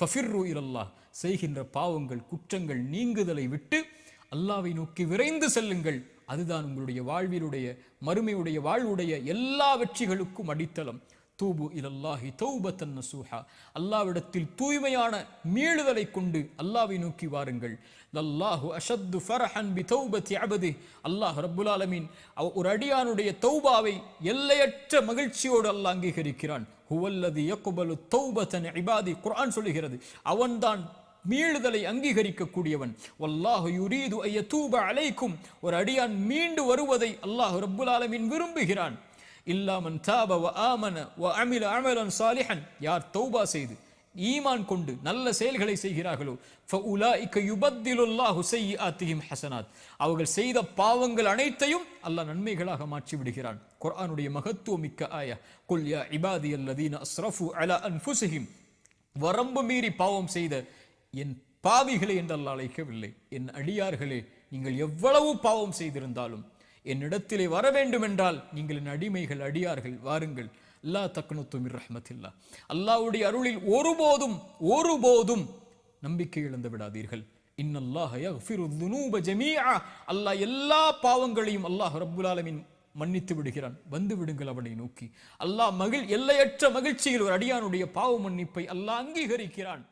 ஃபஃபிர்ரு இலல்லாஹ் செய்கின்ற பாவங்கள் குற்றங்கள் நீங்குதலை விட்டு அல்லாவை நோக்கி விரைந்து செல்லுங்கள். அதுதான் உங்களுடைய வாழ்விலுடைய மறுமையுடைய வாழ்வுடைய எல்லா வெற்றிகளுக்கும் அடித்தளம். தூபு இலல்லாஹி தௌபத்தன் நசூஹா. அல்லாவிடத்தில் தூய்மையான மீளுதலை கொண்டு அல்லாவை நோக்கி வாருங்கள். லல்லாஹு அஷத்து ஃபரஹன் பி தௌபத்தி அபதி. அல்லாஹ் ரப்புல் ஆலமீன் ஒரு அடியானுடைய தௌபாவை எல்லையற்ற மகிழ்ச்சியோடு அல்லாஹ் அங்கீகரிக்கிறான். ஹுவல்லது யக்குபலு தௌபத்தன் இபாதி. குரான் சொல்லுகிறது அவன்தான் மீளுதலை அங்கீகரிக்கக்கூடியவன். வல்லாஹு யுரீது ஐய தூப அலைக்கும். ஒரு அடியான் மீண்டு வருவதை அல்லாஹ் ரப்புல் ஆலமீன் விரும்புகிறான். இல்லாமன் தாப வ ஆமன வ அமில அமலன் சாலிஹன். யார் தௌபா செய்து ஈமான் கொண்டு நல்ல செயல்களை செய்கிறார்களோ ஹசனாத். அவர்கள் செய்த பாவங்கள் அனைத்தையும் அல்லாஹ் நன்மைகளாக மாற்றி விடுகிறான். குர்ஆனுடைய மகத்துவமிக்க ஆயா குல் யா இபாதியல்லதீன அஸ்ரஃபு அலா அன்ஃபுஸிஹிம். வரம்பு மீறி பாவம் செய்த என் பாவிகளை என்றெல்லாம் அழைக்கவில்லை. என் அடியார்களே நீங்கள் எவ்வளவு பாவம் செய்திருந்தாலும் என்னிடத்திலே வர வேண்டும் என்றால் நீங்கள் என் அடிமைகள் அடியார்கள் வாருங்கள். அல்லா தக்னுத்து மிர் ரஹ்மத்தில்லா. அருளில் ஒருபோதும் ஒருபோதும் நம்பிக்கை இழந்து விடாதீர்கள். இன்னல்லாஹ அல்லாஹ் எல்லா பாவங்களையும் அல்லாஹ் ரபுல்லாலமின் மன்னித்து விடுகிறான். வந்து விடுங்கள் அவனை நோக்கி. அல்லாஹ் மகிழ் எல்லையற்ற மகிழ்ச்சியில் ஒரு அடியானுடைய பாவ மன்னிப்பை அல்லாஹ் அங்கீகரிக்கிறான்.